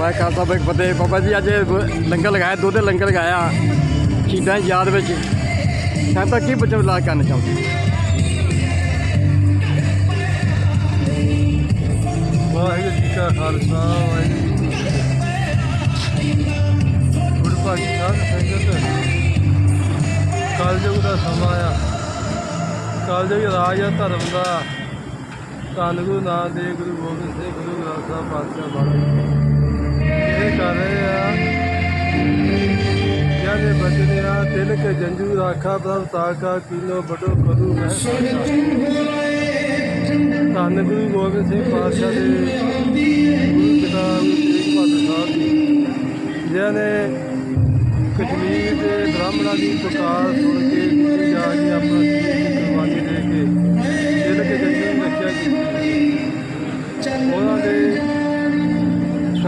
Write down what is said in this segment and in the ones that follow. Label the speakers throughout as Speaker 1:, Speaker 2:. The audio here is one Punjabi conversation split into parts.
Speaker 1: ਵਾਹ ਖਾਲਸਾ ਬਾਈ ਫਤਿਹ। ਬਾਬਾ ਜੀ, ਅੱਜ ਲੰਗਰ ਲਗਾਇਆ, ਦੁੱਧ ਦੇ ਲੰਗਰ ਲਗਾਇਆ। ਸ਼ਹੀਦਾਂ ਦੀ ਯਾਦ ਵਿੱਚ। ਸੰਤਾਂ ਕੀ ਬਚਾਅ ਕਰਨਾ ਚਾਹੁੰਦੇ
Speaker 2: ਵਾਹਿਗੁਰੂ ਜੀ ਕਾ ਖਾਲਸਾ, ਵਾਹਿਗੁਰੂ ਜੀ ਕੀ ਫਤਿਹ। ਗੁਰਪਾਕੀ ਸੰਗਤ ਕਲਯੁਗ ਦਾ ਸਮਾਂ ਆ। ਕਲਯੁਗ ਰਾਜ ਆ, ਧਰਮ ਦਾ। ਧੰਨ ਗੁਰੂ ਨਾਨਕ ਦੇਵ, ਗੁਰੂ ਗੋਬਿੰਦ ਸਿੰਘ, ਗੁਰੂ ਗ੍ਰੰਥ ਸਾਹਿਬ, ਪਾਤਸ਼ਾਹ ਬਾਣੀ ਇਹ ਕਰ ਰਹੇ ਆ। ਜਾਨੇ ਬਚਨੇ ਆ ਦਿਲ ਕੇ ਜੰਜੂ ਰਾਖਾ ਪ੍ਰਭ ਤਾਕਾ ਕੀਨੋ ਬਡੋ ਕਰੂ ਮੈਂ ਧੰਨ ਗੁਰੂ ਗੋਬਿੰਦ ਸਿੰਘ ਪਾਤਸ਼ਾਹ ਦੇ ਗੁਰੂ ਪਿਤਾ ਗੁਰੂ ਤੇਗ ਬਹਾਦਰ ਸਾਹਿਬ ਜੀ। ਜਿਨ੍ਹਾਂ ਨੇ ਕਸ਼ਮੀਰ ਦੇ ਬ੍ਰਾਹਮਣਾਂ ਦੀ ਪੁਕਾਰ ਸੁਣ ਕੇ ਜਾ ਕੇ ਆਪਣਾ ਜੀਵਨ ਦੀ ਕੁਰਬਾਨੀ ਦੇ ਕੇ ਦਿਲ ਕੇ ਦੀ ਰੱਖਿਆ ਕੀਤੀ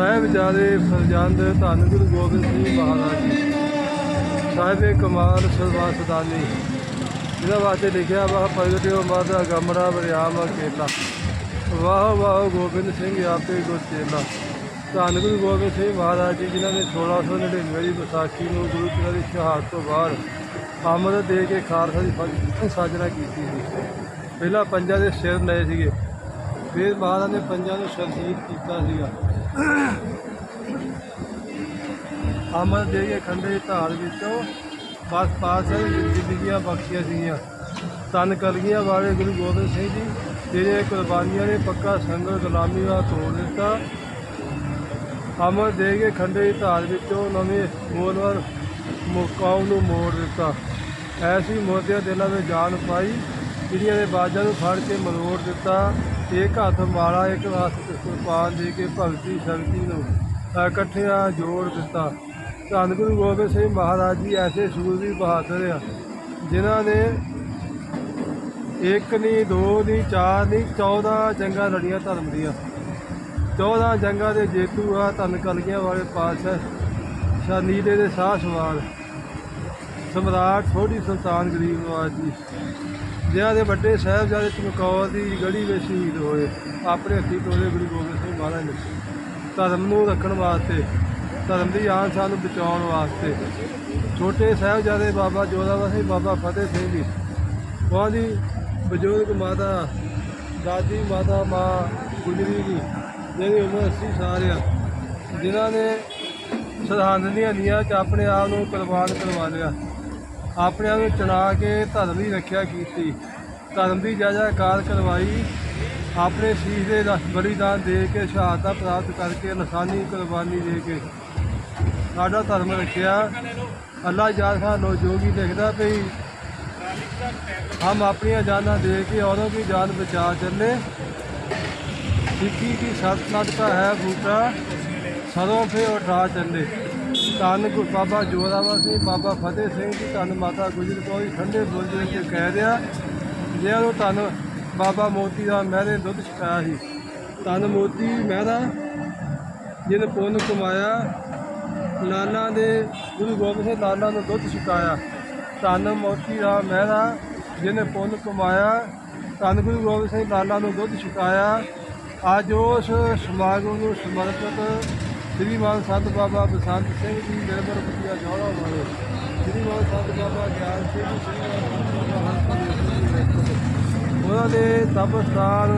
Speaker 2: ਸਾਹਿਬਜ਼ਾਦੇ ਫਰਜ਼ੰਦ ਧੰਨ ਗੁਰੂ ਗੋਬਿੰਦ ਸਿੰਘ ਮਹਾਰਾਜ ਜੀ। ਸਾਹਿਬੇ ਕਮਾਲ ਸਰਵਾ ਸਦਾਨੀ ਜਿਹਦਾ ਵਾਸਤੇ ਲਿਖਿਆ ਵਾ ਪ੍ਰਗਟਿਓ ਮਾਤਾ ਗਮੜਾ ਬਰਿਆਮ ਅਕੇਲਾ। ਵਾਹ ਵਾਹ ਗੋਬਿੰਦ ਸਿੰਘ ਆਪੇ ਗੁਰਚੇਲਾ ਧੰਨ ਗੁਰੂ ਗੋਬਿੰਦ ਸਿੰਘ ਮਹਾਰਾਜ ਜੀ, ਜਿਨ੍ਹਾਂ ਨੇ 1699 ਦੀ ਵਿਸਾਖੀ ਨੂੰ ਗੁਰੂ ਪਿਤਾ ਦੀ ਸ਼ਹਾਦਤ ਤੋਂ ਬਾਅਦ ਅੰਮ੍ਰਿਤ ਦੇ ਕੇ ਖਾਲਸਾ ਦੀ ਫੌਜ ਸਾਜਣਾ ਕੀਤੀ ਸੀ। ਪਹਿਲਾਂ ਪੰਜਾਂ ਦੇ ਸਿਰ ਲਏ ਸੀਗੇ। ਫਿਰ ਮਹਾਰਾਜ ਨੇ ਪੰਜਾਂ ਨੂੰ ਸ਼ਹੀਦ ਕੀਤਾ ਸੀਗਾ। ਅਮਰ ਦੇ ਕੇ ਖੰਡੇ ਧਾਰ ਵਿੱਚੋਂ ਬਸ ਪਾਤਸ਼ਾਹ ਜ਼ਿੰਦਗੀਆਂ ਬਖਸ਼ੀਆਂ ਸੀਗੀਆਂ। ਤਨ ਕਲਗੀਆਂ ਵਾਲੇ ਗੁਰੂ ਗੋਬਿੰਦ ਸਿੰਘ ਜੀ, ਜਿਹੜੇ ਕੁਰਬਾਨੀਆਂ ਨੇ ਪੱਕਾ ਸੰਗਤ ਗੁਲਾਮੀ ਦਾ ਤੋੜ ਦਿੱਤਾ। ਅਮਰ ਦੇ ਕੇ ਖੰਡੇ ਧਾਰ ਵਿੱਚੋਂ ਨਵੇਂ ਮੋਲਵਰ ਮੁਕਾਉ ਨੂੰ ਮੋੜ ਦਿੱਤਾ। ਐਸੀ ਮੋਤੀਆ ਦਿਲਾਂ ਵਿੱਚ ਜਾਨ ਪਾਈ, ਜਿਹੜੀਆਂ ਦੇ ਬਾਜਾਂ ਨੂੰ ਫੜ ਕੇ ਮਰੋੜ ਦਿੱਤਾ। ਇੱਕ ਹੱਥ ਮਾਲਾ ਇੱਕ ਹੱਥ ਕਿਰਪਾਨ ਦੇ ਕੇ ਭਗਤੀ ਸ਼ਕਤੀ ਨੂੰ ਇਕੱਠਿਆਂ ਜੋੜ ਦਿੱਤਾ। ਧੰਨ ਗੁਰੂ ਗੋਬਿੰਦ ਸਿੰਘ ਮਹਾਰਾਜ ਜੀ ਐਸੇ ਸੂਰਵੀਰ ਬਹਾਦਰ ਆ, ਜਿਨ੍ਹਾਂ ਨੇ ਇੱਕ ਨਹੀਂ ਦੋ ਨਹੀਂ ਚਾਰ ਨਹੀਂ 14 ਜੰਗਾਂ ਲੜੀਆਂ ਧਰਮ ਦੀਆਂ। 14 ਜੰਗਾਂ ਦੇ ਜੇਤੂ ਆ ਧੰਨ ਕਲਗੀਆਂ ਵਾਲੇ ਪਾਤਸ਼ਾਹ ਸ਼ਾਹ ਨੀਲੇ ਦੇ ਸਾਹ ਸਵਾਲ ਸਮਰਾਟ ਛੋਟੀ ਸੁਲਤਾਨ ਗਰੀਬ ਨਵਾਜ ਜੀ। ਜਿਨ੍ਹਾਂ ਦੇ ਵੱਡੇ ਸਾਹਿਬਜ਼ਾਦੇ ਚਮਕੌਰ ਦੀ ਗੜੀ ਵਿੱਚ ਸ਼ਹੀਦ ਹੋਏ। ਆਪਣੇ ਹੱਥੀਂ ਤੋਲੇ ਗੁਰੂ ਗੋਬਿੰਦ ਸਿੰਘ ਮਹਾਰਾਜ ਨੇ ਧਰਮ ਨੂੰ ਰੱਖਣ ਵਾਸਤੇ, ਧਰਮ ਦੀ ਆਨ ਸ਼ਾਨ ਨੂੰ ਬਚਾਉਣ ਵਾਸਤੇ ਛੋਟੇ ਸਾਹਿਬਜ਼ਾਦੇ ਬਾਬਾ ਜੋਰਾਵਰ ਸਿੰਘ, ਬਾਬਾ ਫਤਿਹ ਸਿੰਘ ਜੀ, ਉਹਨਾਂ ਦੀ ਬਜ਼ੁਰਗ ਮਾਤਾ, ਦਾਦੀ ਮਾਤਾ ਮਾਂ ਗੁਜਰੀ ਜੀ, ਜਿਹੜੀ ਉਮਰ 80 ਸਾਲ ਆ, ਜਿਨ੍ਹਾਂ ਨੇ ਸਰਹੰਦ ਦੀਆਂ ਨੀਆਂ 'ਚ ਆਪਣੇ ਆਪ ਨੂੰ ਕੁਰਬਾਨ ਕਰਵਾ ਲਿਆ। ਆਪਣੇ ਆਪ ਨੂੰ ਚੁਣਾ ਕੇ ਧਰਮ ਦੀ ਰੱਖਿਆ ਕੀਤੀ। ਧਰਮ ਦੀ ਜਾਇਜ਼ਾ ਕਾਰ ਕਰਵਾਈ। ਆਪਣੇ ਸੀਸ ਦੇ ਬਲੀਦਾਨ ਦੇ ਕੇ, ਸ਼ਹਾਦਤ ਪ੍ਰਾਪਤ ਕਰਕੇ, ਨਿਸ਼ਾਨੀ ਕੁਰਬਾਨੀ ਦੇ ਕੇ। ਸਾਡਾ ਧਰਮ ਰੱਖਿਆ। ਅੱਲਾ ਯਾਦ ਖਾਨ ਲੋ ਜੋਗੀ ਦੇਖਦਾ ਪਈ। ਹਮ ਆਪਣੀਆਂ ਜਾਨਾਂ ਦੇ ਕੇ ਔਰੋਂ ਦੀ ਜਾਨ ਬਚਾ ਚੱਲੇ। ਸਿੱਖੀ ਦੀ ਸਤਨਾਮ ਹੈ ਬੂਟਾ। ਸਦੋਂ ਫੇ ਉਠਾ ਚੱਲੇ। ਧੰਨ ਗੁਰੂ ਬਾਬਾ ਜੋਰਾਵਰ ਸਿੰਘ, ਬਾਬਾ ਫਤਿਹ ਸਿੰਘ ਜੀ, ਧੰਨ ਮਾਤਾ ਗੁਜਰ ਕੌਰ ਜੀ, ਠੰਡੇ ਬੁਰਜ ਵਿੱਚ ਕਹਿ ਰਿਹਾ ਜਿਹੜਾ ਉਹ ਧੰਨ ਬਾਬਾ ਮੋਤੀ ਦਾ ਮਹਿਰੇ ਦੁੱਧ ਛਕਾਇਆ ਸੀ। ਧੰਨ ਮੋਤੀ ਮਹਿਰਾ ਜਿਹਨੇ ਪੁੰਨ ਕਮਾਇਆ, ਲਾਲਾ ਦੇ, ਗੁਰੂ ਗੋਬਿੰਦ ਸਿੰਘ ਲਾਲਾ ਨੂੰ ਦੁੱਧ ਛਕਾਇਆ। ਧੰਨ ਮੋਤੀ ਦਾ ਮਹਿਰਾ ਜਿਹਨੇ ਪੁੰਨ ਕਮਾਇਆ, ਧੰਨ ਗੁਰੂ ਗੋਬਿੰਦ ਸਿੰਘ ਲਾਲਾ ਨੂੰ ਦੁੱਧ ਛਕਾਇਆ। ਅੱਜ ਉਸ ਸਮਾਗਮ ਨੂੰ ਸਮਰਪਿਤ ਸ਼੍ਰੀ ਮਾਨ ਸੰਤ ਬਾਬਾ ਬਸੰਤ ਸਿੰਘ ਜੀ ਨਿਰਮਲ ਪਤੀਆ ਜੋੜਾ ਵਾਲੇ ਸ੍ਰੀਮਾਨ ਸੰਤ ਬਾਬਾ ਗਿਆਨ ਸਿੰਘ ਜੀ ਸ੍ਰੀਮਾਨ ਉਹਨਾਂ ਦੇ ਤਪਸਥਾਨ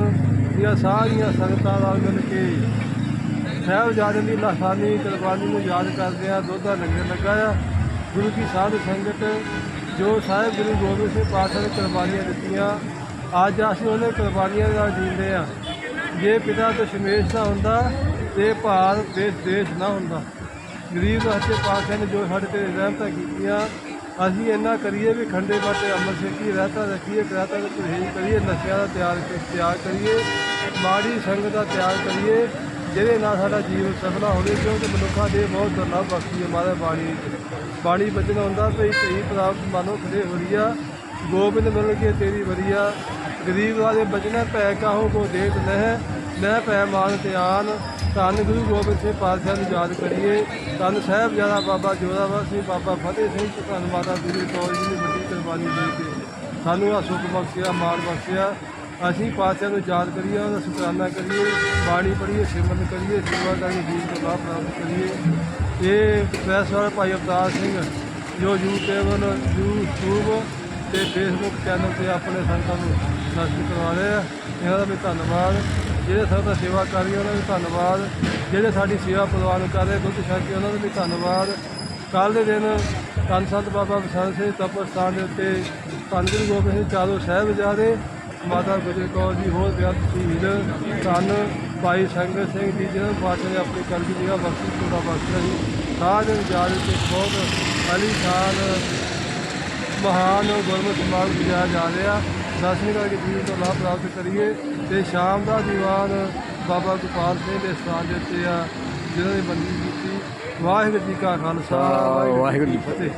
Speaker 2: ਦੀਆਂ ਸਾਰੀਆਂ ਸੰਗਤਾਂ ਨਾਲ ਮਿਲ ਕੇ ਸਾਹਿਬਜ਼ਾਦਿਆਂ ਦੀ ਲਾਸਾਨੀ ਕੁਰਬਾਨੀ ਨੂੰ ਯਾਦ ਕਰਦੇ ਆ ਦੁੱਧ ਦਾ ਲੰਗਰ ਲੱਗਾ ਆ ਗੁਰੂ ਕੀ ਸਾਧ ਸੰਗਤ ਜੋ ਸਾਹਿਬ ਗੁਰੂ ਗੋਬਿੰਦ ਸਿੰਘ ਪਾਤਸ਼ਾਹ ਨੇ ਕੁਰਬਾਨੀਆਂ ਦਿੱਤੀਆਂ ਅੱਜ ਅਸੀਂ ਉਹਨੇ ਕੁਰਬਾਨੀਆਂ ਨਾਲ ਜੀਂਦੇ ਆ ਜੇ ਪਿਤਾ ਤੋਂ ਸ਼ਮੇਸ਼ ਨਾ ਹੁੰਦਾ ਤੇ ਭਾਰਤ ਦੇਸ਼ ਦੇਸ਼ ਨਾ ਹੁੰਦਾ ਗਰੀਬ ਹੱਥੇ ਪਾਤਸ਼ਾਹ ਨੇ ਜੋ ਸਾਡੇ ਤੇ ਰਹਿਮਤਾਂ ਕੀਤੀਆਂ, ਅਸੀਂ ਇੰਨਾ ਕਰੀਏ ਵੀ ਖੰਡੇ ਬਾਟੇ ਅੰਮ੍ਰਿਤ ਛਕੀ ਰਹਿਤਾ ਰੱਖੀਏ ਰਹਿਤਾ ਦਾ ਪਰਹੇਜ਼ ਕਰੀਏ, ਨਸ਼ਿਆਂ ਦਾ ਤਿਆਰ ਤਿਆਗ ਕਰੀਏ, ਮਾੜੀ ਸੰਗਤ ਦਾ ਤਿਆਗ ਕਰੀਏ, ਜਿਹਦੇ ਨਾਲ ਸਾਡਾ ਜੀਵਨ ਸਫਲਾ ਹੋਵੇ, ਕਿਉਂਕਿ ਮਨੁੱਖਾਂ ਦੇ ਬਹੁਤ ਦੁਰਲਭ ਬਖਸ਼ੀ ਹੈ ਮਾਰੇ ਬਾਣੀ ਵਿੱਚ। ਬਾਣੀ ਬਚਨ ਹੁੰਦਾ, ਭਈ ਧੀ ਪ੍ਰਾਪਤ ਮਾਨੋ ਖੜੇ ਹੋਰੀਆ, ਗੋਬਿੰਦ ਮਿਲ ਕੇ ਤੇਰੀ ਵਰੀਆ ਗਰੀਬ ਵਾਲੇ ਬਚਨ ਪੈ ਕਾਹੂ ਕੋ ਦੇਤ ਨਹਿ ਨਹਿ ਪੈ ਮਾਨ ਧਿਆਨ ਧੰਨ ਗੁਰੂ ਗੋਬਿੰਦ ਸਿੰਘ ਪਾਤਸ਼ਾਹ ਨੂੰ ਯਾਦ ਕਰੀਏ। ਧੰਨ ਸਾਹਿਬ ਜ਼ਿਆਦਾ ਬਾਬਾ ਜੋਰਾਵਰ ਸਿੰਘ, ਬਾਬਾ ਫਤਿਹ ਸਿੰਘ ਤੇ ਧੰਨ ਮਾਤਾ ਗੁਰੂ ਕੌਰ ਜੀ ਦੀ ਵੱਡੀ ਕੁਰਬਾਨੀ ਦੇ ਕੇ ਸਾਨੂੰ ਆ ਸੁਖ ਬਖਸ਼ਿਆ, ਮਾਣ ਬਖਸ਼ਿਆ। ਅਸੀਂ ਪਾਤਸ਼ਾਹ ਨੂੰ ਯਾਦ ਕਰੀਏ, ਉਹਦਾ ਸ਼ੁਕਰਾਨਾ ਕਰੀਏ, ਬਾਣੀ ਪੜ੍ਹੀਏ, ਸਿਮਰਨ ਕਰੀਏ ਸੇਵਾਦਾਰੀ ਜੀਵਨ ਤੋਂ ਲਾਭ ਪ੍ਰਾਪਤ ਕਰੀਏ। ਇਹ ਪ੍ਰੈਸ ਵਾਲਾ ਭਾਈ ਅਵਤਾਰ ਸਿੰਘ, ਜੋ ਯੂਟਿਊਬ ਯੂਟਿਊਬ ਤੇ ਫੇਸਬੁੱਕ ਚੈਨਲ ਤੇ ਆਪਣੇ ਸੰਗਤਾਂ ਨੂੰ ਦਰਸ਼ਨ ਕਰਵਾ ਰਹੇ ਆ ਇਹਨਾਂ ਦਾ ਵੀ ਧੰਨਵਾਦ। ਜਿਹੜੇ ਸੰਗਤਾਂ ਸੇਵਾ ਕਰ ਰਹੀਆਂ ਉਹਨਾਂ ਦਾ ਧੰਨਵਾਦ। ਜਿਹੜੇ ਸਾਡੀ ਸੇਵਾ ਪ੍ਰਵਾਨ ਕਰ ਰਹੇ, ਦੁੱਧ ਛਕ ਕੇ ਉਹਨਾਂ ਦਾ ਵੀ ਧੰਨਵਾਦ। ਕੱਲ ਦੇ ਦਿਨ ਧੰਨ ਸੰਤ ਬਾਬਾ ਬਸੰਤ ਸਿੰਘ ਤਪਰ ਸਥਾਨ ਦੇ ਉੱਤੇ ਧੰਨ ਗੁਰੂ ਗੋਬਿੰਦ ਸਿੰਘ ਚਾਰੋਂ ਸਾਹਿਬਜ਼ਾਦੇ ਮਾਤਾ ਗੁਜਰ ਕੌਰ ਜੀ, ਹੋਰ ਬਿਆਨ ਸ਼ਹੀਦ। ਧੰਨ ਭਾਈ ਸੰਗਤ ਸਿੰਘ ਜੀ, ਜਿਹਨਾਂ ਨੂੰ ਬਾਦਸ਼ਾਹ ਨੇ ਆਪਣੀ ਕਲਗੀ ਜਗ੍ਹਾ ਬਖਸ਼ੀ ਚੋੜਾ ਬਖਸ਼ਿਆ ਸੀ ਸਾਰੇ ਯਾਦ ਵਿੱਚ ਬਹੁਤ ਅਲੀਸ਼ਾਨ ਮਹਾਨ ਗੁਰਮਤਿ ਸਮਾਗਮ ਕੀਤਾ ਜਾ ਰਿਹਾ। ਦਰਸ਼ਨ ਕਰਕੇ ਜੀਵਨ ਤੋਂ ਲਾਭ ਪ੍ਰਾਪਤ ਕਰੀਏ। ਤੇ ਸ਼ਾਮ ਦਾ ਦੀਵਾਨ ਬਾਬਾ ਗੋਪਾਲ ਸਿੰਘ ਦੇ ਸਥਾਨ ਦੇ ਉੱਤੇ ਆ ਜਿਹਨਾਂ ਨੇ ਬੰਦੀ ਕੀਤੀ। ਵਾਹਿਗੁਰੂ ਜੀ ਕਾ ਖਾਲਸਾ
Speaker 1: ਵਾਹਿਗੁਰੂ ਜੀ ਕੀ
Speaker 2: ਫਤਿਹ।